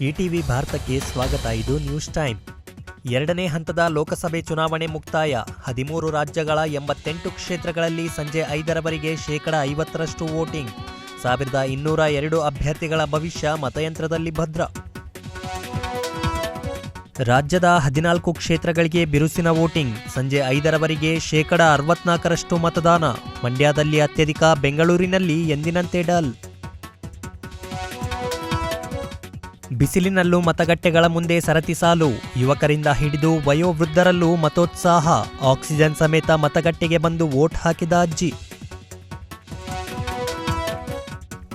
ETV ಭಾರತಕ್ಕೆ ಸ್ವಾಗತ. ಇದು ನ್ಯೂಸ್ ಟೈಮ್. ಎರಡನೇ ಹಂತದ ಲೋಕಸಭೆ ಚುನಾವಣೆ ಮುಕ್ತಾಯ. ಹದಿಮೂರು ರಾಜ್ಯಗಳ ಎಂಬತ್ತೆಂಟು ಕ್ಷೇತ್ರಗಳಲ್ಲಿ ಸಂಜೆ ಐದರವರೆಗೆ ಶೇಕಡ ಐವತ್ತರಷ್ಟು ವೋಟಿಂಗ್. ಸಾವಿರದ ಇನ್ನೂರ ಎರಡು ಅಭ್ಯರ್ಥಿಗಳ ಭವಿಷ್ಯ ಮತಯಂತ್ರದಲ್ಲಿ ಭದ್ರ. ರಾಜ್ಯದ ಹದಿನಾಲ್ಕು ಕ್ಷೇತ್ರಗಳಿಗೆ ಬಿರುಸಿನ ವೋಟಿಂಗ್. ಸಂಜೆ ಐದರವರೆಗೆ ಶೇಕಡ ಅರವತ್ನಾಲ್ಕರಷ್ಟು ಮತದಾನ. ಮಂಡ್ಯದಲ್ಲಿ ಅತ್ಯಧಿಕ, ಬೆಂಗಳೂರಿನಲ್ಲಿ ಎಂದಿನಂತೆ ಡಲ್. ಬಿಸಿಲಿನಲ್ಲೂ ಮತಗಟ್ಟೆಗಳ ಮುಂದೆ ಸರತಿ ಸಾಲು. ಯುವಕರಿಂದ ಹಿಡಿದು ವಯೋವೃದ್ಧರಲ್ಲೂ ಮತೋತ್ಸಾಹ. ಆಕ್ಸಿಜನ್ ಸಮೇತ ಮತಗಟ್ಟೆಗೆ ಬಂದು ವೋಟ್ ಹಾಕಿದ ಅಜ್ಜಿ.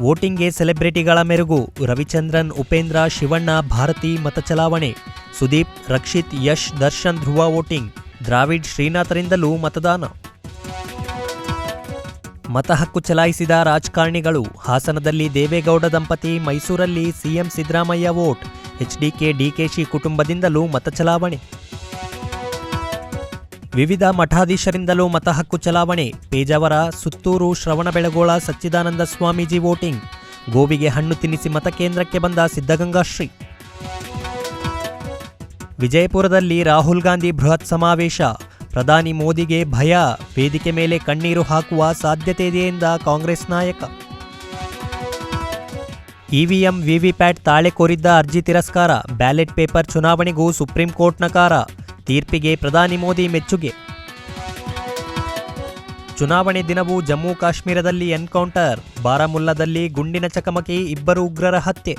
ವೋಟಿಂಗ್ಗೆ ಸೆಲೆಬ್ರಿಟಿಗಳ ಮೆರುಗು. ರವಿಚಂದ್ರನ್, ಉಪೇಂದ್ರ, ಶಿವಣ್ಣ, ಭಾರತಿ ಮತ ಚಲಾವಣೆ. ಸುದೀಪ್, ರಕ್ಷಿತ್, ಯಶ್, ದರ್ಶನ್ ಧ್ರುವ ವೋಟಿಂಗ್. ದ್ರಾವಿಡ್ ಶ್ರೀನಾಥರಿಂದಲೂ ಮತದಾನ. ಮತ ಹಕ್ಕು ಚಲಾಯಿಸಿದ ರಾಜಕಾರಣಿಗಳು ಹಾಸನದಲ್ಲಿ ದೇವೇಗೌಡ ದಂಪತಿ ಮೈಸೂರಲ್ಲಿ CM Siddaramaiah vote HDK DKShi ಕುಟುಂಬದಿಂದಲೂ ಮತ ಚಲಾವಣೆ. ವಿವಿಧ ಮಠಾಧೀಶರಿಂದಲೂ ಮತಹಕ್ಕು ಚಲಾವಣೆ. ಪೇಜಾವರ, ಸುತ್ತೂರು, ಶ್ರವಣಬೆಳಗೊಳ ಸಚ್ಚಿದಾನಂದ ಸ್ವಾಮೀಜಿ ವೋಟಿಂಗ್. ಗೋವಿಗೆ ಹಣ್ಣು ತಿನ್ನಿಸಿ ಮತಕೇಂದ್ರಕ್ಕೆ ಬಂದ ಸಿದ್ಧಗಂಗಾ ಶ್ರೀ. ವಿಜಯಪುರದಲ್ಲಿ ರಾಹುಲ್ ಗಾಂಧಿ ಬೃಹತ್ ಸಮಾವೇಶ. ಪ್ರಧಾನಿ ಮೋದಿಗೆ ಭಯ, ವೇದಿಕೆ ಮೇಲೆ ಕಣ್ಣೀರು ಹಾಕುವ ಸಾಧ್ಯತೆ ಇದೆ ಎಂದ ಕಾಂಗ್ರೆಸ್ ನಾಯಕ. ಇವಿಎಂ ವಿವಿಪ್ಯಾಟ್ ತಾಳೆ ಕೋರಿದ್ದ ಅರ್ಜಿ ತಿರಸ್ಕಾರ, ಬ್ಯಾಲೆಟ್ ಪೇಪರ್ ಚುನಾವಣೆಗೂ ಸುಪ್ರೀಂ ಕೋರ್ಟ್ ನಕಾರ, ತೀರ್ಪಿಗೆ ಪ್ರಧಾನಿ ಮೋದಿ ಮೆಚ್ಚುಗೆ. ಚುನಾವಣೆ ದಿನವೂ ಜಮ್ಮು ಕಾಶ್ಮೀರದಲ್ಲಿ ಎನ್ಕೌಂಟರ್, ಬಾರಾಮುಲ್ಲಾದಲ್ಲಿ ಗುಂಡಿನ ಚಕಮಕಿ, ಇಬ್ಬರು ಉಗ್ರರ ಹತ್ಯೆ.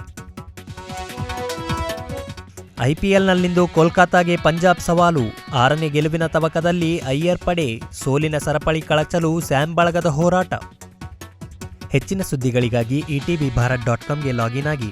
ಐಪಿಎಲ್ನಲ್ಲಿಂದು ಕೋಲ್ಕತ್ತಾಗೆ ಪಂಜಾಬ್ ಸವಾಲು. ಆರನೇ ಗೆಲುವಿನ ತವಕದಲ್ಲಿ ಅಯ್ಯರ್ ಪಡೆ ಸೋಲಿನ ಸರಪಳಿ ಕಳಚಲು ಸ್ಯಾಮ್ ಬಳಗದ ಹೋರಾಟ. ಹೆಚ್ಚಿನ ಸುದ್ದಿಗಳಿಗಾಗಿ ಇಟಿವಿ ಭಾರತ್ ಡಾಟ್ ಕಾಮ್ಗೆ ಲಾಗಿನ್ ಆಗಿ.